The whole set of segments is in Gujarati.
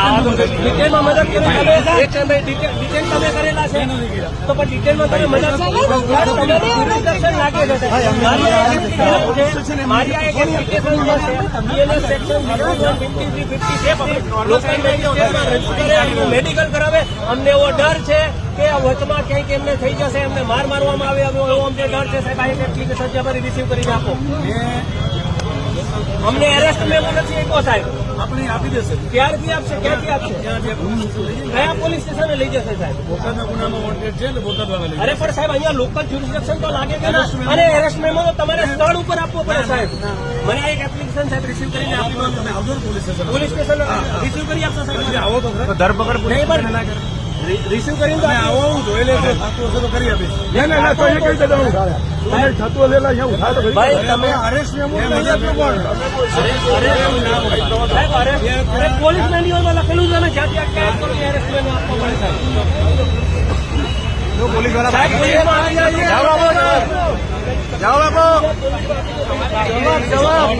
ડિટેલમાં મદદ કરી તમે. ડિટેલ તમે કરેલા છે. તો પણ ડિટેલમાં તમે મદદ ઇન્સ્ટ્રક્શન લાગે છે. મારી આ એક application છે. મારી આ એક application છે. BLS section 53, 50 છે લોકલ મેજિસ્ટ્રેટમાં રજૂ કરે એમનું મેડિકલ કરાવે. અમને એવો ડર છે કે વચમાં ક્યાંક એમને થઈ જશે એમને માર મારવામાં આવે એવો એવો અમને ડર છે. સાહેબ આ એક એપ્લિકેશન જે અમારી રિસીવ કરીને આપો. અમને એરેસ્ટ મેમો નથી આપ્યો સાહેબ. આપણે આપી દેશે. ક્યારથી આપશે? ક્યાંથી આપશે. કયા પોલીસ સ્ટેશને લઈ જશે સાહેબ? બોટાદના ગુનામાં વોન્ટેડ છે એટલે બોટાદ વાળા અરે પણ સાહેબ અહીંયા લોકલ જ્યુરિસ્ડિક્શન તો લાગે છે ને? અને એરેસ્ટ મેમો તો તમારે સ્થળ ઉપર આપવો પડે સાહેબ. મને એક એપ્લિકેશન સાહેબ રિસીવ કરીને આપી દો તમે આવજો police station. Police station receive કરી આપશો સાહેબ. આવો તો ધરપકડ નહીં પણ રિસીવ કરીને તમે આવો હું જોઈ લેજો થતું હશે તો કરી આપીશ ના ના ના તો એ કઈ દેતા હું તમે થતું હશે એટલે અહીંયા ઉઠાવે તો. ભાઈ તમે અરેસ્ટ મેમો લઈ આપ્યો પણ. સાહેબ અરે અરે પોલીસ મેન્યુઅલમાં લખેલું છે ને જાતિ અટકાયત કરો ત્યાં એરેસ્ટ મેમો આપવો પડે સાહેબ જો પોલીસવાળા સાહેબ પોલીસમાં આવી જાય જાઓ બાપુ જાઓ બાપુ જવાબ જવાબ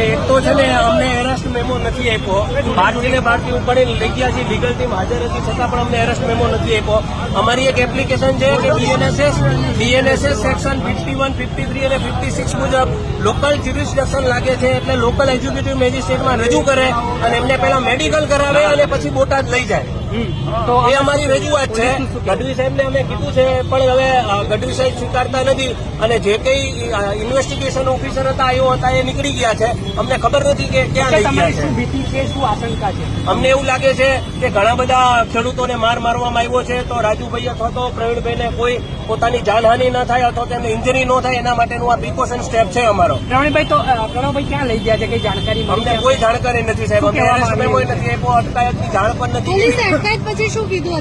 એટલે એક તો છે ને અમને એરેસ્ટ મેમો નથી આપ્યો. બહારથી ને ઉપર ઉપડીને લઈ ગયા છે લીગલ ટીમ હાજર હતી, છતાં પણ અમને એરેસ્ટ મેમો નથી આપ્યો. અમારી એક એપ્લિકેશન છે કે BNSS BNSS section fifty one fifty three અને ફિફ્ટી સિક્સ મુજબ લોકલ જ્યુરિસ્ડિક્શન લાગે છે એટલે લોકલ એજ્યુકેટિવ મેજિસ્ટ્રેટમાં રજૂ કરે અને એમને પહેલા મેડિકલ કરાવે અને પછી બોટાદ લઈ જાય. એ અમારી રજૂઆત છે. ગઢવી સાહેબને અમે કીધું છે પણ હવે ગઢવી સાહેબ સ્વીકારતા નથી અને જે કઈ ઇન્વેસ્ટિગેશન ઓફિસર હતા એઓ હતા એ નીકળી ગયા છે. અમને ખબર નથી કે ક્યાં લઈ ગયા છે. ભીતિ છે શું આશંકા છે? અમને એવું લાગે છે કે ઘણા બધા ખેડૂતોને માર મારવામાં આવ્યો છે. તો રાજુભાઈ અથવા તો પ્રવીણભાઈને કોઈ પોતાની જાનહાનિ ન થાય અથવા તેમને ઇન્જરી ન થાય એના માટેનું આ પ્રિકોશન સ્ટેપ છે અમારો. પ્રવીણભાઈ તો પ્રણવભાઈ ક્યાં લઈ ગયા છે? કઈ જાણકારી અમને કોઈ જાણકારી નથી સાહેબ. અમે સમય? નથી અટકાયતની જાણ પણ નથી અટકાયત પછી શું કીધું